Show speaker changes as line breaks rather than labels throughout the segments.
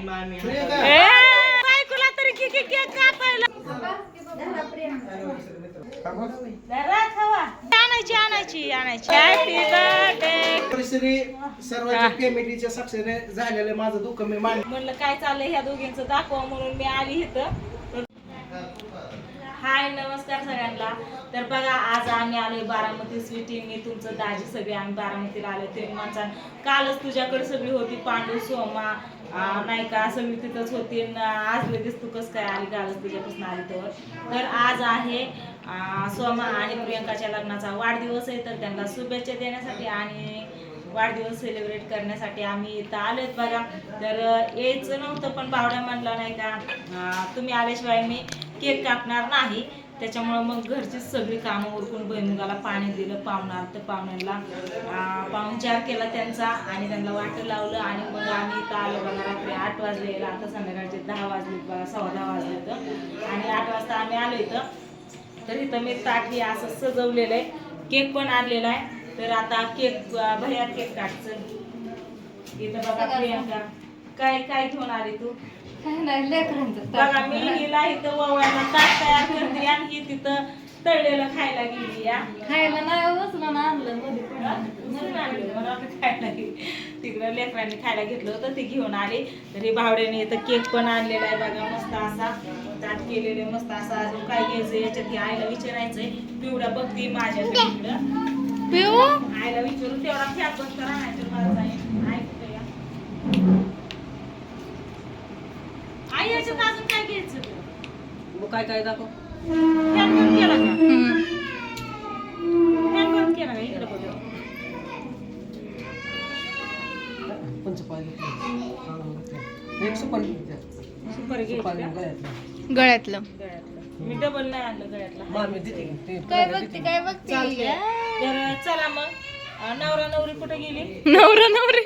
ए, बायकोला तरी की की केक कापायला जरा खावा. आणायची आणायची आणायची हॅपी बर्थडे
श्री सर्वांच्या फॅमिलीच्या साक्षीने झालेलं माझं दुःख मी मान
म्हणलं काय चाललंय ह्या दोघींचं दाखवा म्हणून मी आली इथं हाय नमस्कार सगळ्यांना. तर बघा आज आम्ही आलोय बारामती स्वीटी मी तुमचं दाजी सगळे आम्ही बारामतीला आलोय ते माणसा. कालच तुझ्याकडे सगळी होती. पांडू सोमा नाही का सगळी तिथंच होती. आज लगेच तू कसं काय आली कालच तुझ्यापासून आली तर. तर आज आहे सोमा आणि प्रियंकाच्या लग्नाचा वाढदिवस आहे. तर त्यांना शुभेच्छा देण्यासाठी आणि वाढदिवस सेलिब्रेट करण्यासाठी आम्ही इथं आलोत बघा तर यायचं नव्हतं पण बावड्या म्हणला नाही का तुम्ही आल्याशिवाय मी केक कापणार नाही. त्याच्यामुळं मग घरची सगळी कामं उरकून भुईमुगाला पाणी दिलं पाहुणार तर पाहुण्याला पाहुणचार केला त्यांचा आणि त्यांना वाटं लावलं आणि मग आम्ही इथं आलो बघा रात्री आठ वाजले आता संध्याकाळचे दहा वाजले बघा सव्वा दहा वाजले तर आणि आठ वाजता आम्ही आलो इथं. तर इथं मी ताट हे असं सजवलेलं आहे. केक पण आणलेला आहे. तर आता केक भैया केक काटचं इथं बघा प्रियंका. काय काय घेऊन आली तू? बघा मी हिला इथं ववायला ताट तयार करते आणि ही तिथं तळलेलं खायला गेली या.
खायला नाही ना आणलं मध्ये
म्हणून आणलं, मला वाटलं खायला गेली. तिकडं लेकरांनी खायला घेतलं होतं ते घेऊन आले. तर भावड्याने इथं केक पण आणलेला आहे बघा मस्त असा. ताट केलेले मस्त असा अजून काय घ्यायचं याच्यात हे आईला विचारायचंय. पिवड्या बघती माझ्या इकडं.
पिऊ
आईला विचारून तेवढा फॅन बंद करा नाही तर मला जाईल आई कुठे या आई याच्यात अजून काय घ्यायचं
काय काय दाखव
फॅन बंद केला का फॅन बंद केला का इकडे बघ
एक सुपारी
सुपारी घ्यायची का?
गळ्यातलं
गळ्यातलं. मी डबल नाही आणलं गळ्यातला?
काय बघते काय.
तर चला मग. नवरा नवरी कुठे गेली?
नवरा नवरी.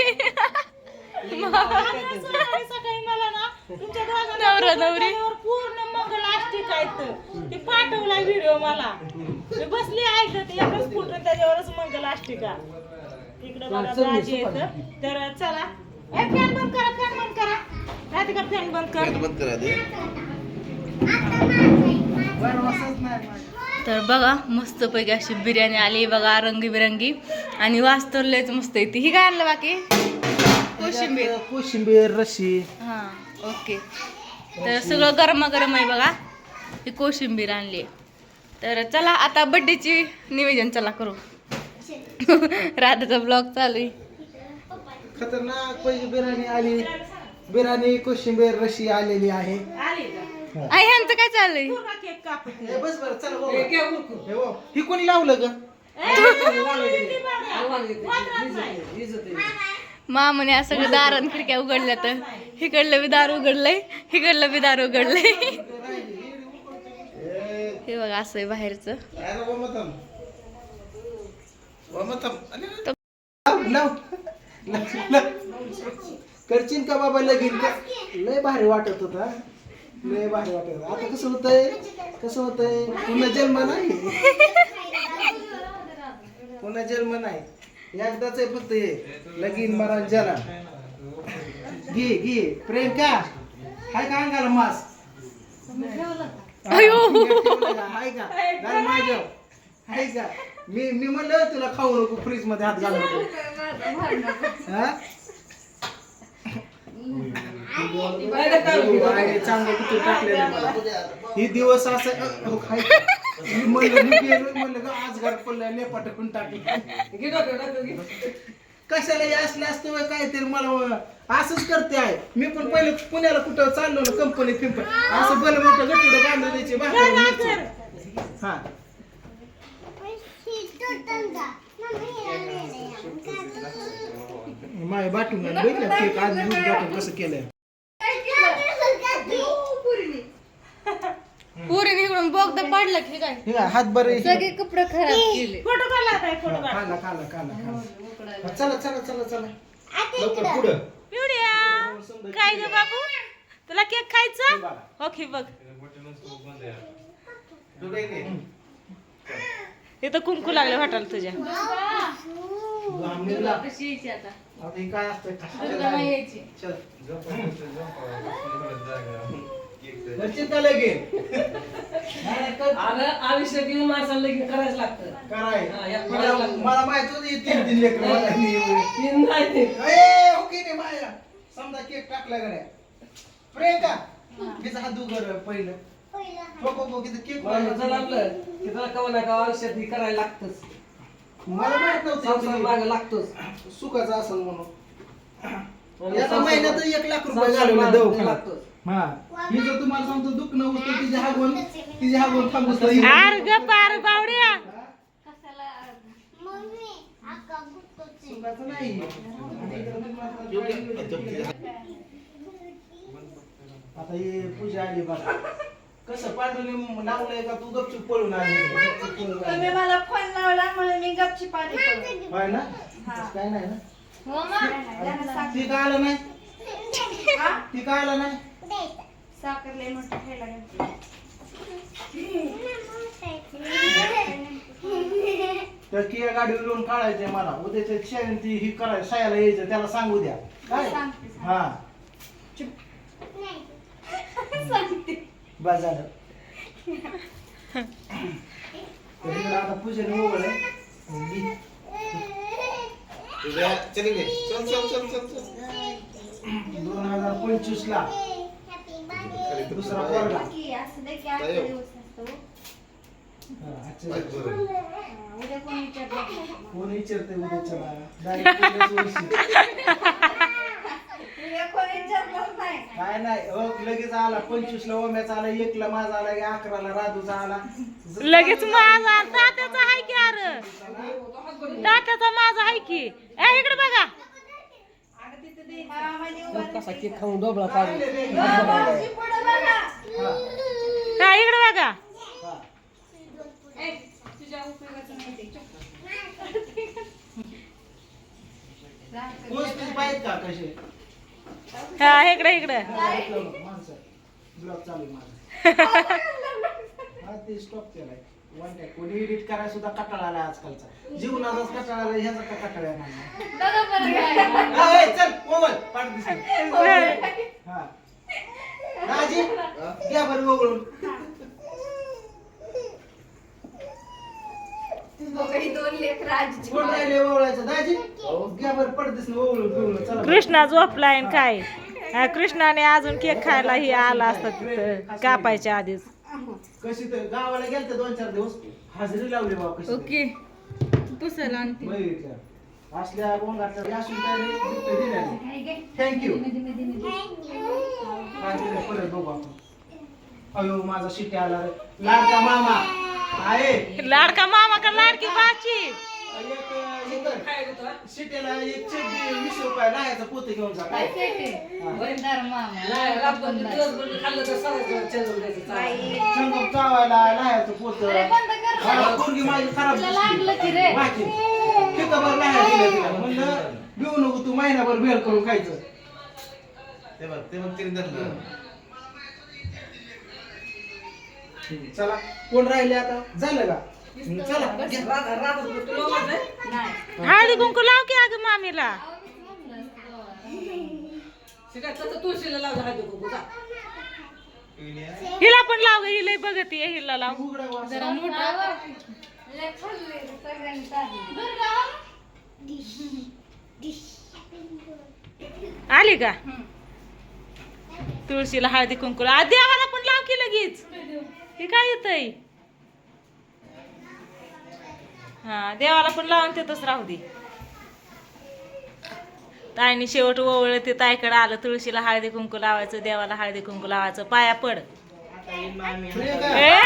आता सकाळी सकाळी मला ना तुमच्या दोघांना
नवरा नवरी.
पूर्ण मंगलाष्टिक आहेत ते पाठवला व्हिडिओ मला. मी बसली ऐकत एकच फुटून त्याच्यावरच मंगलाष्टिका इकडे बघा येतं तर चला. ए फॅन बंद करा फॅन बंद करा. राधिका फॅन बंद कर?
तर बघा मस्त पैकी अशी बिर्याणी आली. बघा रंगीबिरंगी. आणि वास्तव लयच मस्त येते ही काय आणलं बाकी? कोशिंबीर.
कोशिंबीर रशी.
हा ओके. तर सगळं गरमागरम आहे बघा. ही कोशिंबीर आणली तर चला आता बड्डेची निवेदन चला करू. राधाचा ब्लॉग चालू आहे.
खतरनाक पहिली बिर्याणी आली. बिर्याणी कोशिंबीर रशी आलेली आहे.
आई ह्यांचं काय चाललंय
ए, बस बरं चला बाबा. हे ही कोणी लावलं ग?
मामाने असं सगळं दारण खिडक्या उघडल्या तर. हिकडलं बी दार उघडलंय हिकडलं बी दार उघडलंय. हे बघा असं आहे बाहेरचं.
अरे का बाबा लगीन? का लय भारी वाटत होता लय भारी वाटत होता. आता कसं होतंय? कसं होतंय? पुन्हा जन्म नाही? पुन्हा जन्म नाही. एकदाच आहे फक्त हे. लगीन मरा जरा घे. घे प्रियंका हाय का अंगाला मास. हाय का? घाल माझ्या हाय का? मी मी म्हणलं तुला खाऊ नको फ्रीजमध्ये हात घालू नको. हा? चांगलं किती टाकलेलं मला. ही दिवस असं अ, का? मी म्हणलं मी गेलो म्हणलं का आज घर पडलं लेपा टाकून टाकलं. कशाला हे असलं असतं होय काहीतरी मला असंच करते आहे. मी पण पहिले पुण्याला कुठं चाललो ना कंपनी फिंप असं भलं मोठं गट्टुडं बांधून द्यायचे भाकर हा. माय बाटून बघितलं केक आज दूध बाटून कसं केलंय.
पुरीने. बोगदा पाडला की काय?
हे काय, हात बरे
सगळे कपडे खराब केले.
फोटो काढला काय फोटो काढ.
खाला खाला खाला खाला. चला चला चला चला. लवकर पुढं.
पिवड्या काय ग बाबू? तुला केक खायचा? ओके बघ.
पुढे घे.
इथं कुंकू लागले वाटायला तुझ्या.
कशी यायची आता?
आता हे काय असतं चिंता लगे.
आलं आयुष्य माणसाला लगीन करायचं लागतं.
कराय
हा, या
मला मला माहीत होतं हे तीन तीन लेकरं मला नाही.
तीन नाही
ए, ओके नाही माया. समजा केक टाकला गड्या. प्रियंका तिचा हात दुगर पहिलं. हो हो हो तिथं केक
मला झालं आपलं. की त्याला कवा ना कवा आयुष्यात हे करायला लागतंच.
मला माहीत
संसार
नव्हतं
मागे लागतोच.
सुखाचं असेल म्हणून. याचा महिन्यात एक लाख रुपये घालवले दवाखान्यात.
लागतोच.
हा. मी जर तुम्हाला सांगतो दुखणं होतं तिच्या हागवून तिच्या हागवून थांबूस
आर ग पार बावड्या.
सुखाचं नाही. आता हे पूजा आली बघा. कसं पाठवली लावलंय का तू गपचूप पळून आली.
तुम्ही. मला फोन लावला म्हणून मी गपची पाणी पडलो.
होय ना? काय नाही ना?
हो
ती का आलं नाही?
हा?
ती का आलं नाही?
साखर लय मोठं खायला घातली.
तर किया गाडीवर येऊन काढायचंय मला. उद्याच्या शाळेत ती ही करायचं शाळेला यायचं त्याला सांगू द्या. काय?
सांगते, सांगते.
हा. बस झालं. तर इकडं आता पूजेने ओघळ आहे. मी
चलेंगे चल चल चल चल चल
दोन हजार पंचवीस ला दुसरा पोरगा.
की असं दे की आजचा
जाऊ.
दिवस असतो.
हा, आजच्या
बाय
दिवशी.
बरं.
उद्या कोण विचारलं
कोण विचारते उद्याच्याला Direct पहिल्याच वर्षी.
उद्या कोण विचारलं नाही?
काय नाही हो लगेच आला. पंचवीस ला ओम्याचा आला एक ला माझा आला की अकराला राधूचा आला.
लगेच माझा तात्याचा आहे की अर? तात्याचा माझा आहे की. ए इकडे बघा
अगं तिथं दे. हा, माझी उभारली.
कसा केक खाऊन डोबळा काढून.
हा, भाऊजी, पुढं बघा.
इकडे बघा.
हा.
हा इकडे इकडे.
माणसं. ब्लॉग चालू माझा. हा ते स्टॉप केलाय. वन टॅक कोणी एडिट करायला सुद्धा कटाळा आलाय आजकालचा. जीवनाचाच कटाळा आलाय ह्याचा का कटाळा आहे मला
बघा बरं काय
हा, ए, चल मोबाईल पाठ दिसली हा. राजी घ्या बरं ओघळून
दोघंही दोन लेकरं आजीची
कोण राहिले ओवळायचं दाजी घ्या बरं पडदिस ओवळून पिवळून चला
कृष्णा झोपलाय न काय? हा, कृष्णाने अजून केक खायला ही आला असता तिथं. कापायच्या आधीच.
कशी तर गावाला गेलते दोन चार दिवस. हाजरी लावली बाबा कशी
ओके. पुसायला आणते.
बघितलं असल्या गोंगाटल्या असून gift दिल्या थँक्यू काय दिलं परत बघू आपण. अयो माझा शिट्या आला रे. लाडका मामा. आहे.
लाडका मामा का लाडकी बाची?
एक शिट्याला एक चड्डी वीस रुपये लायाचा पोते घेऊन जा. काय
नाही, खाल्लं तर सगळं.
चावायला लायाचं पोत.
बंद कर.
पोरगी माझी खराब
तुला लागलं की रे.
तिला. म्हणलं घेऊ नको तू महिनाभर भेळ करून खायचं.
ते बघ ते बघ तिने धरलं
चला. कोण राहिले आता? झालं का? चला.
हळदी कुंकू लाव की अगं मामीला.
तुळशीला लावलं हळदी कुंकू जा.
लाव ग हिला बघत ये हिला लाव.
जरा मोठा.
लय.
आली का? तुळशीला हळदी कुंकू. लाव. आ, देवाला पण लाव की लगेच. हे काय येतय? हा देवाला पण लावून तिथंच राहू दे. ताईने शेवट ओवळ ते ताईकडे आलं. तुळशीला हळदी कुंकू लावायचं देवाला हळदी कुंकू लावायचं. पाया पड.
हा.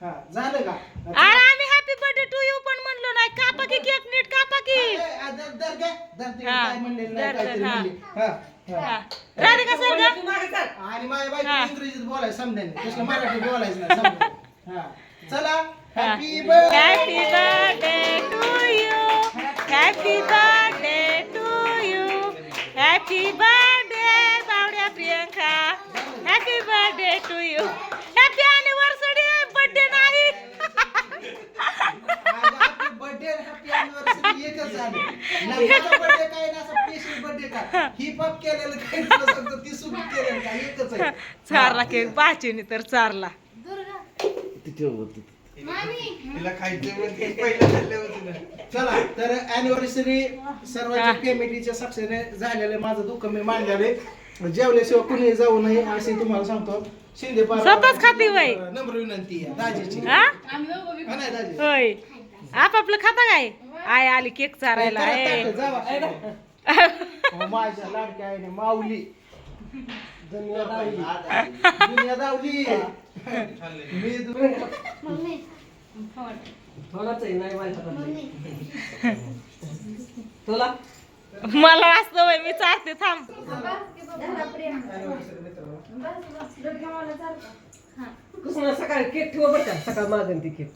हा झालं का?
अरे आम्ही हॅपी बर्थडे टू यू पण म्हणलो नाही. कापा की केक नीट की.
काय नाही, काहीतरी. म्हणली. हा, हा.
राधिका सर.
आणि माझ्या
हा.
बायको इंग्रजीत बोलायचं समजायला तसलं मराठी बोलायचं नाही समजायला. हा. चला. Happy birthday
happy birthday to you happy birthday to you happy birthday बावड्या Priyanka. Happy birthday to you happy anniversary birthday नाही
बर्थडे हॅपी अॅनिव्हर्सरी एकच झालं. लग्नाचा बर्थडे काय ना असं स्पेशल बर्थडे का? ही पप केलेलं काय तुला सांगतो ती सुरू केलेलं एकच आहे.
चारला केक पाचीने तर चारला.
तिला खायचं म्हणजे पहिलं झालं होतं ना.
चला तर अॅनिव्हर्सरी. सर्वांच्या फॅमिलीच्या सक्सेने झालेलं माझं दुःख मी मांडलेले जेवल्याशिवाय कुणी जाऊ नये असे तुम्हाला सांगतो. शिंदे पार-
स्वतःच खाती वय.
नम्र विनंती आहे. दाजीची
हा?
हा नाही दाजी
होय. आपापलं खाता काय? आय आली केक चारायला.
हो, माझ्या लाडक्या आईने माऊली. दुनिया दावली. दुनिया दावली. मी दु-
थोडाच आहे? नाही माझ्या. तुला?
मला असतं वय मी चालते थांब.
सकाळी केक ठेवा बरं का? सकाळ मागन ती केक.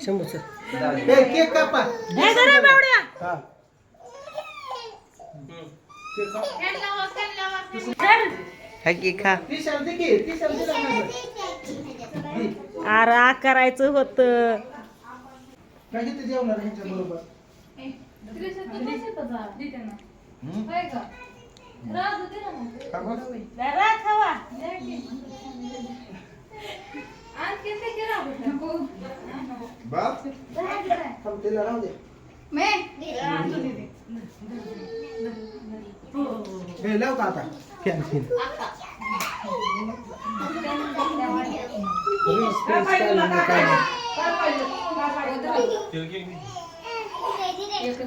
शंभू सर
केक कापा माझं.
अरे आ करायचं होत
जेवणार लाव का आता फॅन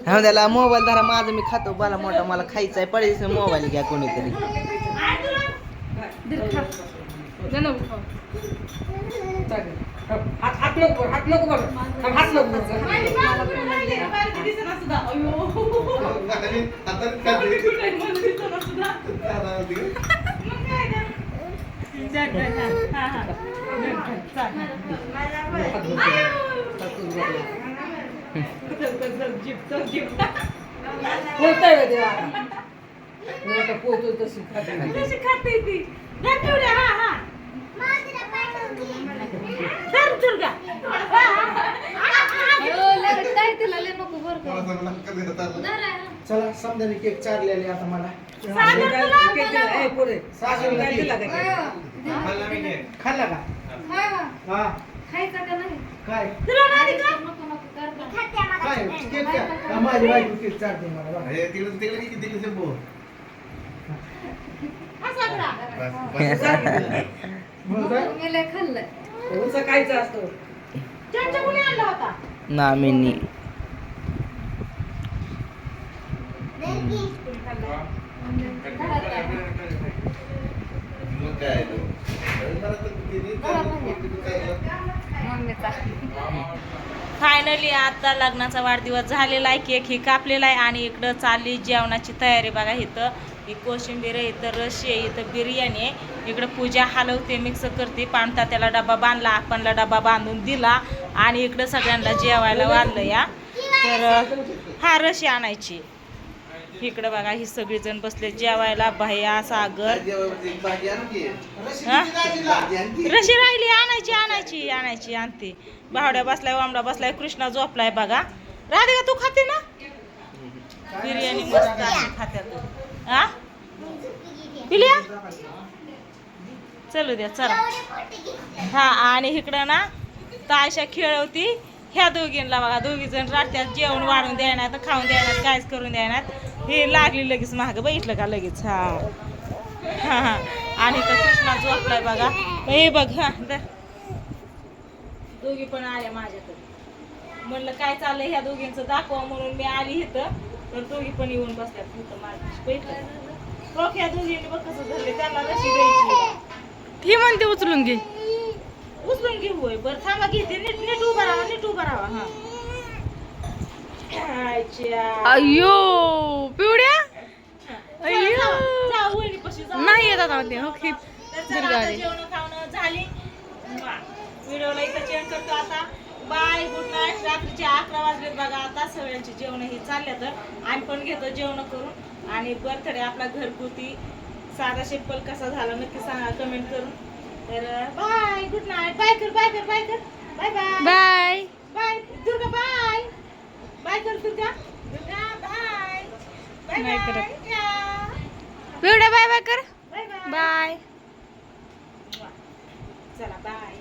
हा त्याला मोबाईल धरा माझं मी खातो बाला मोठा मला खायचा आहे पडायचं मोबाईल घ्या कोणीतरी
देवा. आता. पोहतो तशी खाते.
खाते ती. धर हा हा. धर हा.
चला समजा केक चाललेले आता मला.
का?
खाल्ला घे.
खाल्ला का? हा. काय?
तुला नाही का?
काय केक का माझी बायको केक चालते मला बघा.
हे तिकडे तिकडे किती तिकडे.
असा करा.
बस, बस.
हो?
उंच खायचं असतं
चमचा कोणी आणला होता
ना मी
मग काय तो. मला तर तिने चालू काय
फायनली आता लग्नाचा वाढदिवस झालेला आहे. केक ही कापलेला आहे आणि इकडं चालली जेवणाची तयारी. बघा इथं ही कोशिंबीर आहे इथं रशी आहे इथं बिर्याणी आहे. इकडं पूजा हलवते मिक्स करते. पाणता त्याला डबा बांधला आपणला डबा बांधून दिला आणि इकडं सगळ्यांना जेवायला वाढलं या. तर हा रशी आणायची. इकडं बघा ही सगळीजण बसले जेवायला. भैया सागर? रशी राहिली आणायची आणायची आणायची आणते. बावड्या बसलाय वामडा बसलाय कृष्णा झोपलाय बघा. राधिका तू खाते ना? बिर्याणी मस्त अशी खात्या तू हा चलू द्या चला. हा आणि इकडं ना ताशा खेळवती. ह्या दोघींना बघा दोघी जण राहत्यात जेवण वाढून द्यायनात खाऊन द्यायनात काहीच करून द्यायनात हे लागली लगेच महाग बघितलं का लगेच? हा. हा आणि तर कृष्णा झोपलाय बघा. हे बघ हा दोघी पण आल्या माझ्याकडे. म्हणलं काय चाललंय ह्या दोघींचं? दाखवा म्हणून मी आली इथं. तर दोघी पण येऊन बसल्यात इथं हो ह्या दोघींनी बघ कसं धरले. त्यांना रशी द्यायची
ही म्हणते उचलून घे.
उचलून घेऊ होय. बरं थांबा घेते नीट नीट उभा राहा नीट उभा राहा. हा.
अयो पिवड्या?
जाऊ.
नाही येत आता ते हो की
तर चला
दुर्गा
आता
आली.
जेवण खावणं झाली. व्हिडिओला इथं चेंज करतो आता. बाय गुड नाईट रात्रीचे अकरा वाजलेत बघा आता. सगळ्यांची जेवण ही चालल्या तर. आम्ही पण घेतो जेवण करून. आणि बर्थडे आपला घरगुती. साधा सिंपल कसा झाला नक्की सांगा कमेंट करून. तर बाय गुड नाईट बाय कर बाय कर बाय कर. Bye bye
bye
bye Durga bye bye कर दुर्गा दुर्गा बाय बाय
नाही
बाय
बाय बाय कर.
बाय बाय
बाय
चला बाय